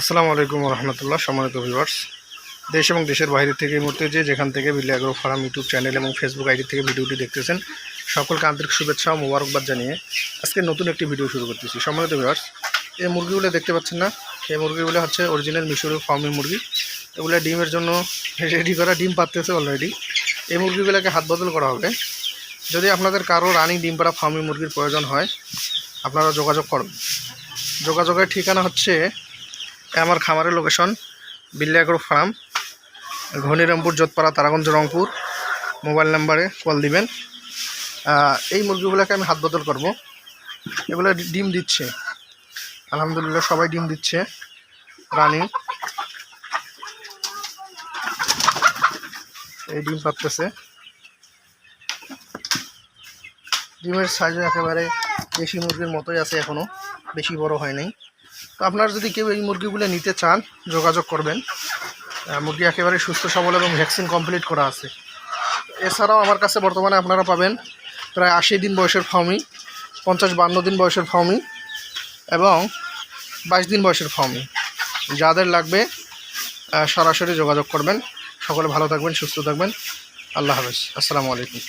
আসসালামু আলাইকুম রহমতুল্লাহ সম্মানিত ভিউয়ার্স দেশ এবং দেশের বাইরে থেকে মুহূর্তে যে যেখান থেকে Billi agro farm YouTube channel এবং ফেসবুক আইডি থেকে ভিডিওটি দেখতেছেন, সকলকে আন্তরিক শুভেচ্ছা ও মোবারকবাদ জানিয়ে আজকে নতুন একটি ভিডিও শুরু করতেছি। সম্মানিত ভিউয়ার্স এই মুরগিগুলো দেখতে পাচ্ছেন না? এই মুরগিগুলো হচ্ছে অরিজিনাল মিশরীয় ফার্মি মুরগি। এগুলো ডিমের জন্য রেডি করা, ডিম পাততেছে অলরেডি এই মুরগিগুলোকে হাত বদল করা হবে। যদি আপনাদের কারও রানিং ডিম পাড়া ফার্মি মুরগির প্রয়োজন হয়, আপনারা যোগাযোগ করবেন যোগাযোগের ঠিকানা হচ্ছে আমার খামারের location Billi agro farm, Ghanirampur Jodhpara Taraganj, Rangpur. Mobile নাম্বারে কল দিবেন। এই মুরগিগুলোকে আমি হাত বদল করব। এগুলো ডিম দিচ্ছে। আলহামদুলিল্লাহ সবাই ডিম দিচ্ছে। রানিং। এই ডিম পাততেছে ডিমের সাইজ একেবারে দেশি মুরগির মতোই আছে এখনও বেশি বড় হয় নাই। তো আপনারা যদি কেউ এই মুরগিগুলো নিতে চান, যোগাযোগ করবেন। মুরগি একেবারে সুস্থ, সবল এবং ভ্যাকসিন কমপ্লিট করা আছে। এছাড়াও আমার কাছে বর্তমানে আপনারা পাবেন প্রায় আশি দিন বয়সের ফর্মি পঞ্চাশ বান্ন দিন বয়সের ফর্মি এবং বাইশ দিন বয়সের ফর্মি যাদের লাগবে সরাসরি যোগাযোগ করবেন। সকলে ভালো থাকবেন, সুস্থ থাকবেন। আল্লাহ হাফেজ। আসসালামু আলাইকুম।